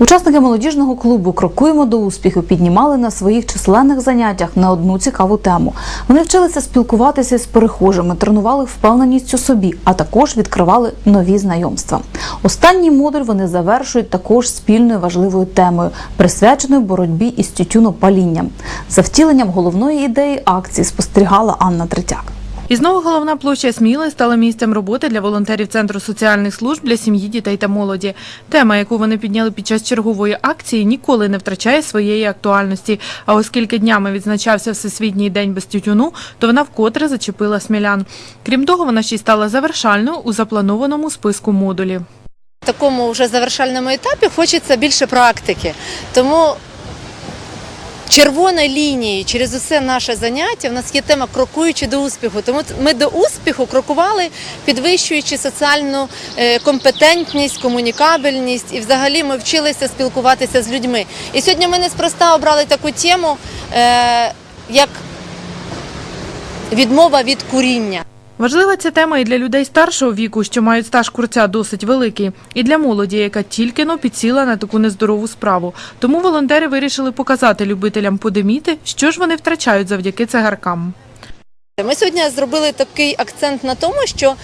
Учасники молодіжного клубу Крокуємо до успіху піднімали на своїх численних заняттях на одну цікаву тему. Вони вчилися спілкуватися з перехожими, тренували впевненість у собі, а також відкривали нові знайомства. Останній модуль вони завершують також спільною важливою темою, присвяченою боротьбі із тютюнопалінням. За втіленням головної ідеї акції спостерігала Анна Третяк. І знову головна площа Сміли стала місцем роботи для волонтерів Центру соціальних служб для сім'ї, дітей та молоді. Тема, яку вони підняли під час чергової акції, ніколи не втрачає своєї актуальності. А оскільки днями відзначався Всесвітній день без тютюну, то вона вкотре зачепила смілян. Крім того, вона ще й стала завершальною у запланованому списку модулів. В такому вже завершальному етапі хочеться більше практики. Тому червоною лінією через усе наше заняття в нас є тема крокуючи до успіху. Тому ми до успіху крокували, підвищуючи соціальну е, компетентність, комунікабельність і взагалі ми вчилися спілкуватися з людьми. І сьогодні ми неспроста обрали таку тему, е, як відмова від куріння. Важлива ця тема і для людей старшого віку, що мають стаж курця досить великий, і для молоді, яка тільки но підсіла на таку нездорову справу. Тому волонтери вирішили показати любителям подиміти, що ж вони втрачають завдяки цигаркам. Ми сьогодні зробили такий акцент на тому, що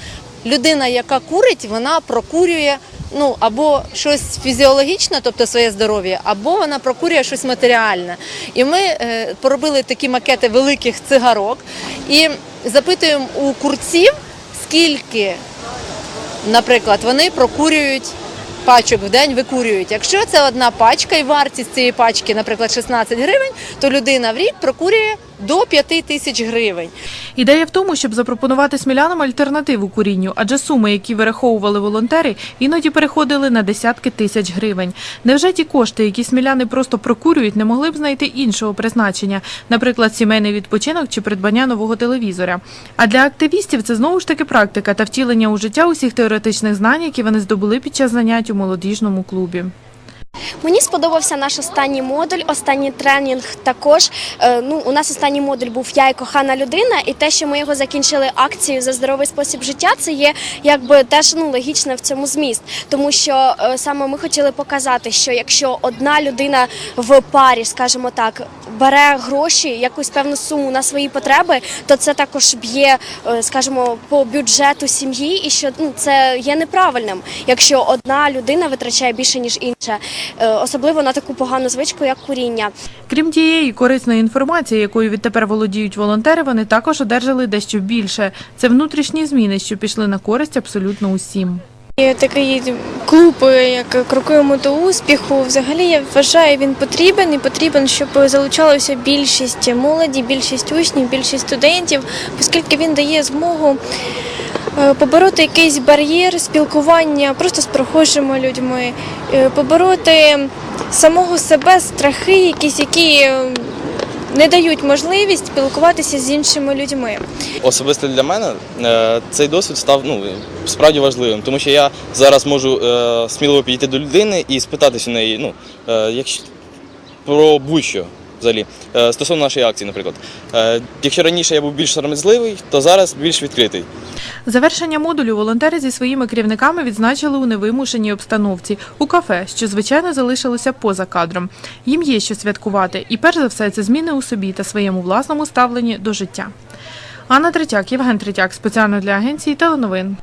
людина, яка курить, вона прокурює ну або щось фізіологічне, тобто своє здоров'я, або вона прокурює щось матеріальне. І ми е, поробили такі макети великих цигарок і запитуємо у курців, скільки, наприклад, вони прокурюють. Пачок в день викурюють. Якщо це одна пачка і вартість цієї пачки, наприклад, 16 гривень, то людина в рік прокурює до 5 тисяч гривень. Ідея в тому, щоб запропонувати смілянам альтернативу курінню, адже суми, які вираховували волонтери, іноді переходили на десятки тисяч гривень. Невже ті кошти, які сміляни просто прокурюють, не могли б знайти іншого призначення, наприклад, сімейний відпочинок чи придбання нового телевізора? А для активістів це знову ж таки практика та втілення у життя усіх теоретичних знань, які вони здобули під час занять у молодіжному клубі. Мені сподобався наш останній модуль, останній тренінг. Також. Е, Ну, у нас останній модуль був Я і кохана людина, і те, що ми його закінчили акцією за здоровий спосіб життя, це є якби теж ну логічно в цьому зміст, тому що е, саме ми хотіли показати, що якщо одна людина в парі, скажімо так, бере гроші, якусь певну суму на свої потреби, то це також б'є, е, скажімо, по бюджету сім'ї, і що ну це є неправильним, якщо одна людина витрачає більше ніж інша, особливо на таку погану звичку, як куріння. Крім тієї корисної інформації, якою відтепер володіють волонтери, вони також одержали дещо більше. Це внутрішні зміни, що пішли на користь абсолютно усім. Є такий клуб, як крокуємо до успіху. Взагалі я вважаю, він потрібен і потрібен, щоб залучалося більшість молоді, більшість учнів, більшість студентів, оскільки він дає змогу побороти якийсь бар'єр спілкування просто з прохожими людьми, е, побороти самого себе страхи, якісь які е, не дають можливість спілкуватися з іншими людьми. Особисто для мене е, цей досвід став ну, справді важливим, тому що я зараз можу е, сміливо підійти до людини і спитатися у неї ну, е, якщо, про будь-що взагалі. Е, стосовно нашої акції, наприклад. Е, якщо раніше я був більш сором'язливий, то зараз більш відкритий. Завершення модулю волонтери зі своїми керівниками відзначили у невимушеній обстановці у кафе, що звичайно залишилося поза кадром. Їм є що святкувати, і перш за все це зміни у собі та своєму власному ставленні до життя. Анна Третяк, Євген Третяк, спеціально для агенції теленовин.